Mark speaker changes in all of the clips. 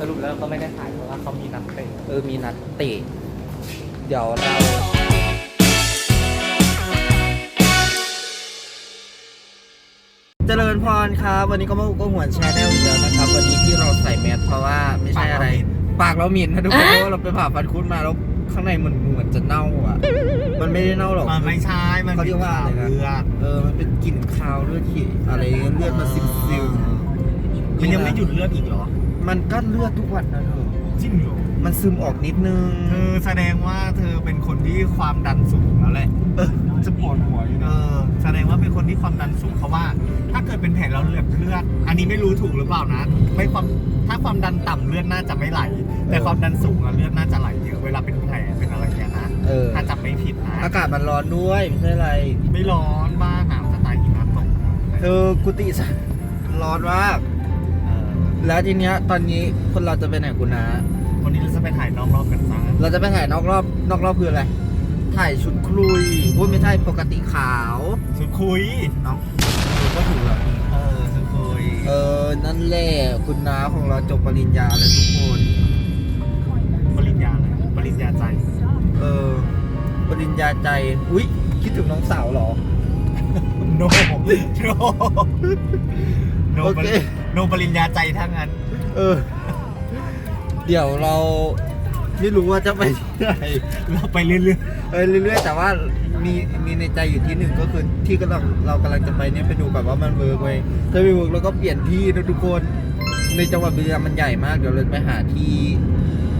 Speaker 1: สรุปแล้วก็ไม่ได้ถ่ายเพราะว่าเขามีนัดเตะ
Speaker 2: เออมีนัดเตะเดี๋ยวเรา เจริญพรครับ วันนี้ก็มาอุกก็หวนแชร์แนลอีกแล้วนะครับ วันนี้ที่เราใส่แมสเพราะว่าไม่ใช่อะไร ปากเราหมิ่นนะทุกคนเพราะว่าเราไปผ่าฟันคุดมาแล้วข้างในมันเหมือนจะเน่าอะ มันไม่ได้เน่าหรอก
Speaker 3: มันไม่ใช่ มัน
Speaker 2: เขาเรียกว่าอะไรนะ
Speaker 3: เลือด
Speaker 2: เออ มันเป็นกลิ่นคาวเลือดขีอะไรเลือดมาซิมซิม
Speaker 3: มันยังไม่หยุดเลือดอีกเหรอ
Speaker 2: มันก็เลือดทุกวันนะเธอ
Speaker 3: จริงเหรอ
Speaker 2: มันซึมออกนิดนึง
Speaker 3: เธอแสดงว่าเธอเป็นคนที่ความดันสูงแล้วแหละ
Speaker 2: เออ
Speaker 3: จะปวดหัวอยู่นะเออแสดงว่าเป็นคนที่ความดันสูงเพราะว่า ถ้าเกิดเป็นแผลแล้วเลือดเลือด อันนี้ไม่รู้ถูกหรือเปล่านะ ไม่ความถ้าความดันต่ำเลือดน่าจะไม่ไหล แต่ความดันสูงอะเลือดน่าจะไหลเยอะเวลาเป็นแผลเป็นอะไรอย่างเงี้ยนะ
Speaker 2: เออ
Speaker 3: ถ้าจำไม่ผิดนะ
Speaker 2: อากาศมันร้อนด้วยไม่ใช่อะไร
Speaker 3: ไม่ร้อนบ้านหนาวจะตายหิมะตก
Speaker 2: เธอกุฏิสร้อนมาก
Speaker 3: เออ
Speaker 2: แล้วทีเนี้ยตอนนี้คนเราจะไปไหนคุณนะ
Speaker 3: วันนี้เราจะไปถ่ายนอกรอบกันนะ
Speaker 2: เราจะไปถ่ายนอกรอบนอกรอบคืออะไร ถ่ายชุดคลุยพูดไม่ใช่ปกติขาว
Speaker 3: สุดคุย
Speaker 2: เนาะก็ถูกแล้ว
Speaker 3: เออสุดคุย
Speaker 2: เออ นั่นแหละคุณน้าของเราจบปริญญาแล้วทุกคน
Speaker 3: ปริญญาอะไรปริญญาใจ
Speaker 2: เออ ปริญญาใจ อุ๊ย คิดถึงน้องสาวเหรอ
Speaker 3: โนโนโน
Speaker 2: โอเค
Speaker 3: โนปริญญาใจทั้งนั้น
Speaker 2: เออ เดี๋ยวเราไม่รู้ว่าจะไปที่ไหน
Speaker 3: เราไปเรื่อย
Speaker 2: เออเรื่อยๆแต่ว่ามีมีในใจอยู่ที่หนึ่งก็คือที่กำลังเรากำลังจะไปเนี่ยไปดูแบบว่ามันเวิร์กไหมถ้าไม่เวิร์กเราก็เปลี่ยนที่นะทุกคน ในจังหวัดบุรีรัมย์มันใหญ่มากเดี๋ยวเราไปหาที่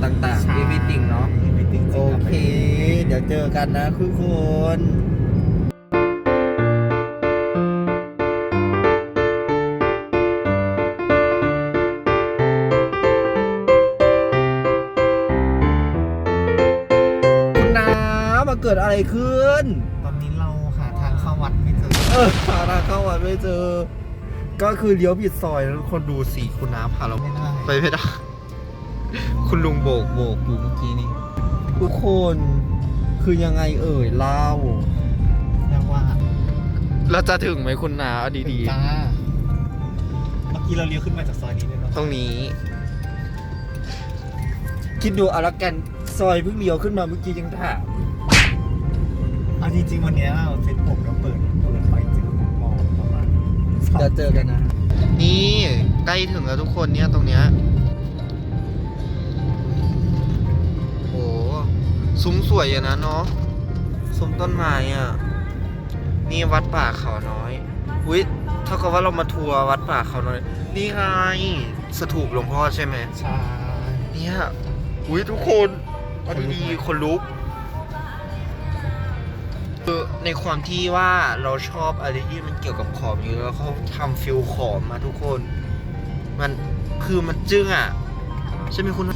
Speaker 2: ต่างๆ
Speaker 3: ใช่
Speaker 2: ที่มิติงเนาะ
Speaker 3: ๆไม่ติด
Speaker 2: โอเค เดี๋ยวเจอกันนะทุกคน อะไรขึ้น
Speaker 3: ตอนนี้เราหาทางเข้าวัดไม่เจอ
Speaker 2: เออหาทางเข้าวัดไม่เจอ ก็คือเลี้ยวผิดซอยแล้วคนดูสีคุณน้าพาเรา
Speaker 3: ไม่ได้
Speaker 2: ไปไม่ได้ คุณลุงโบกโบกอยู่เมื่อกี้นี่ทุกคนคือยังไงเอ่ยเล่า
Speaker 3: เรียกว่า
Speaker 2: เราจะถึงไหมคุณนาเอาดี
Speaker 3: จ้าเมื่อกี้เราเลี้ยวขึ้นมาจากซอยนี้เลยเนาะ
Speaker 2: ๆตรงนี้ คิดดูเอาละกันซอยเพิ่งเลี้ยวขึ้นมาเมื่อกี้ยังถาม
Speaker 3: เอาจริงๆวันเนี้ยเซ็ตผมเราเปิดเปิดไปเจอมองประมาณสอง
Speaker 2: เดี๋ยวเจอกันนะ นี่ใกล้ถึงแล้วทุกคนเนี่ยตรงเนี้ยโหซุ้มสวยอย่างนะเนาะซุ้มต้นไม้อะ นี่วัดป่าเขาน้อยอุ้ยเท่ากับว่าเรามาทัวร์วัดป่าเขาน้อย นี่ไงสถูปหลวงพ่อใช่ไหม
Speaker 3: ใช่
Speaker 2: เนี่ย อุ้ยทุกคนเอาดีๆคนลุก คือในความที่ว่าเราชอบอะไรที่มันเกี่ยวกับขอมอยู่แล้วเขาทำฟิลขอมมาทุกคน มันคือมันจึ้งอะ ใช่ไหมคุณ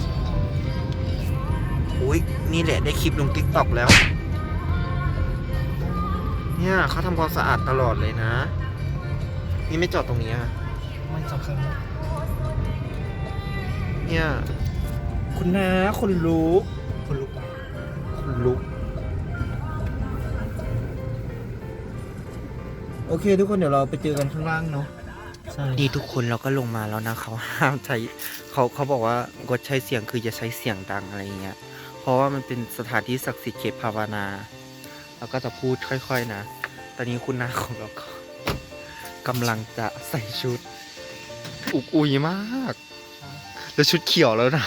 Speaker 2: อุ้ยนี่แหละได้คลิปลงติ๊กต็อกแล้ว เนี่ยเขาทำความสะอาดตลอดเลยนะ นี่ไม่จอดตรงนี้อะ
Speaker 3: ไม่จำเป็น
Speaker 2: เนี่ยคุณน้าคนลุก
Speaker 3: คนลุกไป
Speaker 2: คนลุก โอเค ทุกคนเดี๋ยวเราไปเจอกันข้างล่างเนาะ
Speaker 3: ใช่
Speaker 2: นี่ทุกคนเราก็ลงมาแล้วนะเขาห้ามใช้เขาเขาบอกว่างดใช้เสียงคือจะใช้เสียงดังอะไรอย่างเงี้ย เพราะว่ามันเป็นสถานที่ศักดิ์สิทธิ์เขตภาวนาเราก็จะพูดค่อยๆนะ ตอนนี้คุณนาของเราก็กำลังจะใส่ชุด อุกอุยมาก แล้วชุดเขียวแล้วนะ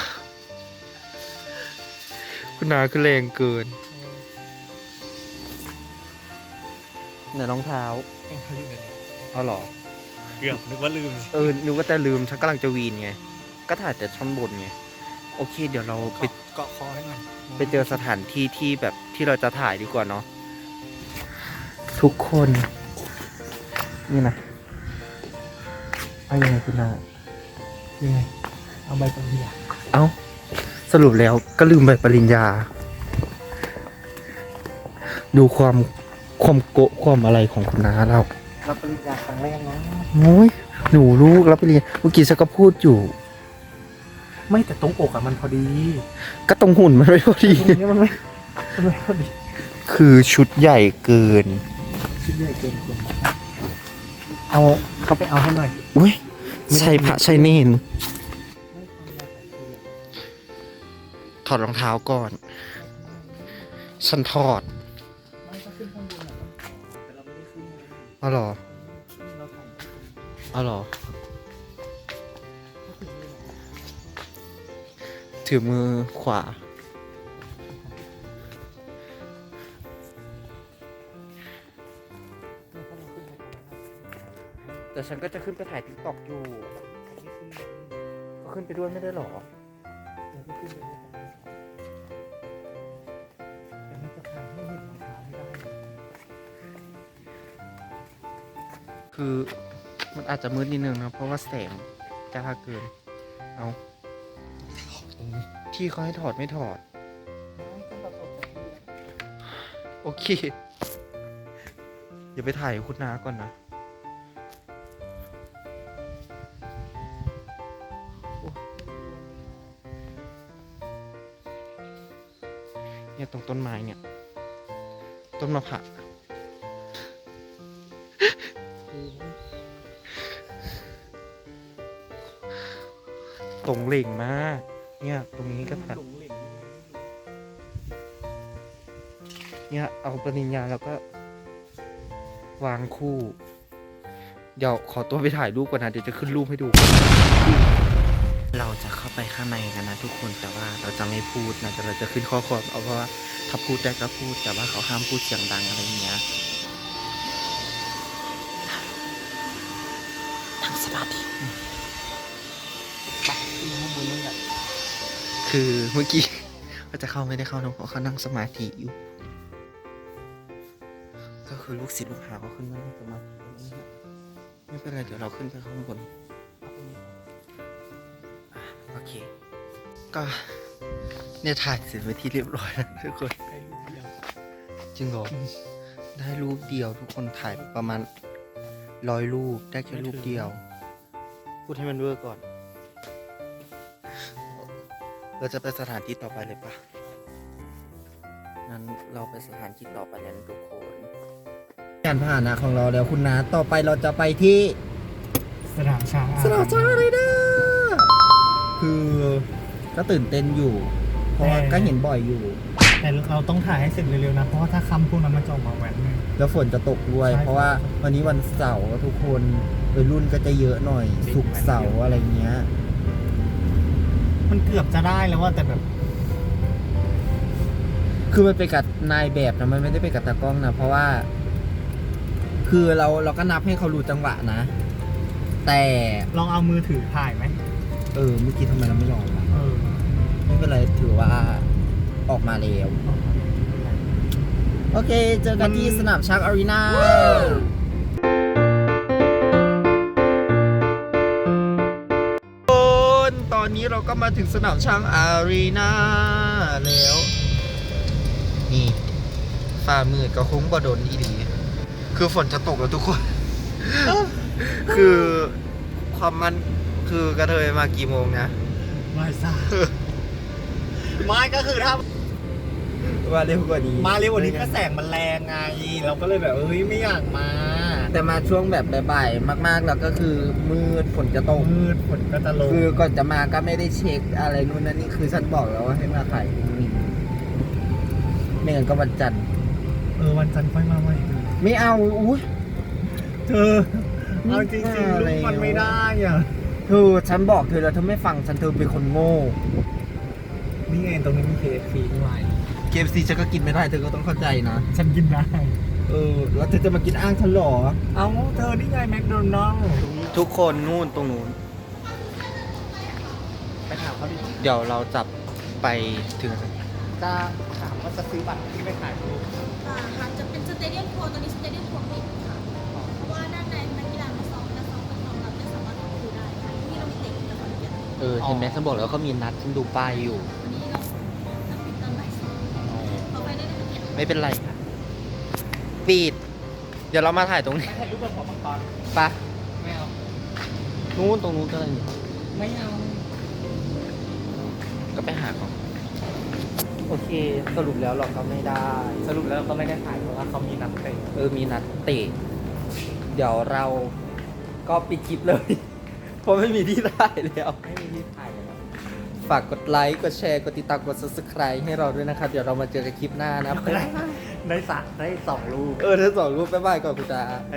Speaker 2: คุณนาคือแรงเกินไหนรองเท้า
Speaker 3: เขาอยู่ในนี้
Speaker 2: เอาเหรอ
Speaker 3: เกือบนึกว่าลืม
Speaker 2: เออนึกว่าแต่ลืมฉันกำลังจะวีนไง ก็ถ่ายแต่ช่อนบนไง โอเค เดี๋ยวเราไป
Speaker 3: เกาะคอให้หน่อย
Speaker 2: ไปเจอสถานที่ที่แบบที่เราจะถ่ายดีกว่าเนาะทุกคน นี่นะเอายังไงคุณนา
Speaker 3: ยังไง เอาใบปริญญา
Speaker 2: เอ้า สรุปแล้วก็ลืมใบปริญญา ดูความ ความโกะความอะไรของคุณนาเรา
Speaker 3: รับปริญญาครั้งแรกนะ
Speaker 2: โอ้ยหนูลูกรับปริญญาเมื่อกี้ฉันก็พูดอยู่
Speaker 3: ไม่แต่ตรงอกอะมันพอดี
Speaker 2: ก็ตรงหุ่นมันไม่พอดี
Speaker 3: ตรงนี้มันไม่มันไม่พอดี
Speaker 2: คือชุดใหญ่เกิน
Speaker 3: ชิ้นใหญ่เกินคนเอาเขาไปเอาให้หน่อย
Speaker 2: อุ้ยใช่พระใช่เนน
Speaker 3: ไม่ความยาวของคือ
Speaker 2: ถอดรองเท้าก่อน ฉันถอด
Speaker 1: อ๋
Speaker 2: อเหรออ๋อเหรอ ถือมือขวา แต่ฉันก็จะขึ้นไปถ่ายทิกตอกอยู่ ก็ขึ้นไปด้วยไม่ได้หรอ
Speaker 1: เราก็ขึ้นไปด้วย
Speaker 2: คือมันอาจจะมืดนิดนึงนะเพราะว่าแสงจ้าเกิน เอาที่เขาให้ถอดไม่ถอด
Speaker 1: ไม่ต้องประสบกับที่
Speaker 2: โอเคอย่าไปถ่ายคุณน้าก่อนนะ เนี่ยตรงต้นไม้เนี่ย ต้นมะพร้าว
Speaker 1: คือ
Speaker 2: ตรงเหล่งมาก เนี่ย ตรงนี้ก็ตัด
Speaker 1: หลงเหลง
Speaker 2: เนี่ย เอาปริญญาแล้วก็ วางคู่ เดี๋ยวขอตัวไปถ่ายรูปก่อนนะ เดี๋ยวจะขึ้นรูปให้ดู เราจะเข้าไปข้างในกันนะทุกคน แต่ว่าเราจะไม่พูดนะแต่เราจะขึ้นข้อความเอาเพราะว่าถ้าพูดได้ก็พูด แต่ว่าเขาห้ามพูดเสียงดังอะไรอย่างเงี้ยทางสมาธิ
Speaker 1: ไป ขึ้นข้างบนนั่นแหละ
Speaker 2: คือเมื่อกี้เขาจะเข้าไม่ได้เข้านะเพราะเขานั่งสมาธิอยู่ ก็คือลูกศิษย์ลูกหาเขาขึ้นมานั่งสมาธิตรงนี้นะไม่เป็นไรเดี๋ยวเราขึ้นไปข้างบน
Speaker 1: เอาตรงนี้
Speaker 2: อะโอเค ก็เนี่ยถ่ายเสร็จไปนที่เรียบร้อยแล้วทุกคน
Speaker 1: ใกล้ลูกเดียว
Speaker 2: จริงเหรอได้รูปเดียวทุกคนถ่ายประมาณร้อยรูปได้แค่รูปเดียว พูดให้มันเวอร์ก่อน เราจะไปสถานที่ต่อไปเลยปะงั้นเราไปสถานที่ต่อไปแล้วทุกคนการผ่านนะของเราแล้วคุณนาต่อไปเราจะไปที่
Speaker 3: สนามช้าง
Speaker 2: สนามช้างเลยนะคือก็ตื่นเต้นอยู่ เพราะว่าก็เห็นบ่อยอยู่
Speaker 3: แต่เราต้องถ่ายให้เสร็จเร็วๆนะ เพราะว่าถ้าคำพวกนั้นมันจะออกมาแหวนไง
Speaker 2: แล้วฝนจะตกด้วย
Speaker 3: ใช่
Speaker 2: เพราะว่าวันนี้วันเสาร์ทุกคนวัยรุ่นก็จะเยอะหน่อย
Speaker 3: จริง
Speaker 2: สุกร์เสาร์อะไรเงี้ย
Speaker 3: มันเกือบจะได้แล้วว่าแต่แบบ
Speaker 2: คือมันไปกับนายแบบนะมันไม่ได้ไปกับตากล้องนะเพราะว่า คือเราเราก็นับให้เขารู้จังหวะนะ แต่
Speaker 3: ลองเอามือถือถ่ายไหม
Speaker 2: เออเมื่อกี้ทำไมเราไม่ลองล่ะ
Speaker 3: เออ
Speaker 2: ไม่เป็นไรถือว่าออกมาแล้วโอเค เจอกันที่สนามชักอารีนา อนนี้เราก็มาถึงสนามช้างอารีนาแล้ว นี่ฝ่ามืดก็คงบ่โดนอีหลีคือฝนจะตกแล้วทุกคน คือความมันคือกระเทยมากี่โมงนะ
Speaker 3: ไม่ทราบไม่ก็คือถ้า
Speaker 2: มาเร็วกว่านี้
Speaker 3: มาเร็วกว่านี้ก็แสงมันแรงไง เราก็เลยแบบเอ้ยไม่อยากมา
Speaker 2: แต่มาช่วงแบบบ่ายๆมากๆแล้วก็คือมืดฝนจะตก
Speaker 3: มืดฝนก็จะลง
Speaker 2: คือก่อนจะมาก็ไม่ได้เช็คอะไรนู่นนั่นนี่คือฉันบอกแล้วว่าให้มาขายพรุ่งนี้ไม่งั้นก็วันจันทร์
Speaker 3: เออวันจันทร์ค่อยมาใหม่
Speaker 2: ไม่เอาอุ้ย
Speaker 3: เธอเอาจริงๆลูกมันไม่ได้อะ
Speaker 2: เธอฉันบอกเธอแล้วเธอไม่ฟังฉันเธอเป็นคนโง่
Speaker 3: นี่ไงตรงนี้มี KFC ด้วย
Speaker 2: เกมซีฉันก็กินไม่ได้เธอก็ต้องเข้าใจนะ
Speaker 3: ฉันกินได้
Speaker 2: เออแล้วเธอจะมากินอ้างฉันเหรอ
Speaker 3: เอาเธอนี่ไงแมคโดนัลล์
Speaker 2: ทุกคนนู่นตรงนู้น
Speaker 3: ไปถามเขาดิ
Speaker 2: เดี๋ยวเราจับไปถึง
Speaker 3: จะถามว่าจะซื้อบัตรที่ไปขายรูป
Speaker 4: อ่าค่ะจะเป็นสเตเดียมทัวร์ตอนนี้สเตเดียมทัวร์ปิดค่ะ เพราะว่าด้านในนักกีฬามาซ้อมและซ้อมกับน้องเราไม่สามารถเข้าไปดูได้ค่ะที่นี่เรามีเด็กแต่คนเดียว
Speaker 2: เออเห็นไหมฉันบอกแล้วเขามีนัดฉันดูป้ายอยู่
Speaker 4: วันนี้เราต้องปิดตอนบ่ายสองต่อไปได้นักเรียน
Speaker 2: ไม่เป็นไรค่ะ ปิด เดี๋ยวเรามาถ่ายตรงนี้
Speaker 3: ไม่ถ่ายรูปบนหัวมังกร
Speaker 2: ปะ
Speaker 3: ไม่เอา
Speaker 2: นู้นตรงนู้นก็เลย
Speaker 3: ไม่เอา
Speaker 2: ก็ไปหาเขาโอเค สรุปแล้วเราก็ไม่ได้
Speaker 1: สรุปแล้วเราก็ไม่ได้ถ่ายเพราะว่าเขามีนัดเตะ
Speaker 2: เออมีนัดเตะเดี๋ยวเราก็ปิดคลิปเลย เพราะไม่มีที่ถ่ายแล้ว
Speaker 1: ไม่มีที่ถ่ายเลยนะ
Speaker 2: ฝากกดไลค์ กดแชร์ กดติดตาม กด subscribe ให้เราด้วยนะครับ เดี๋ยวเรามาเจอกันคลิปหน้านะ
Speaker 3: ได้ ได้สะได้สองลูก
Speaker 2: เออได้สองรูปบ๊ายบายก่อนคุณตา
Speaker 3: ไป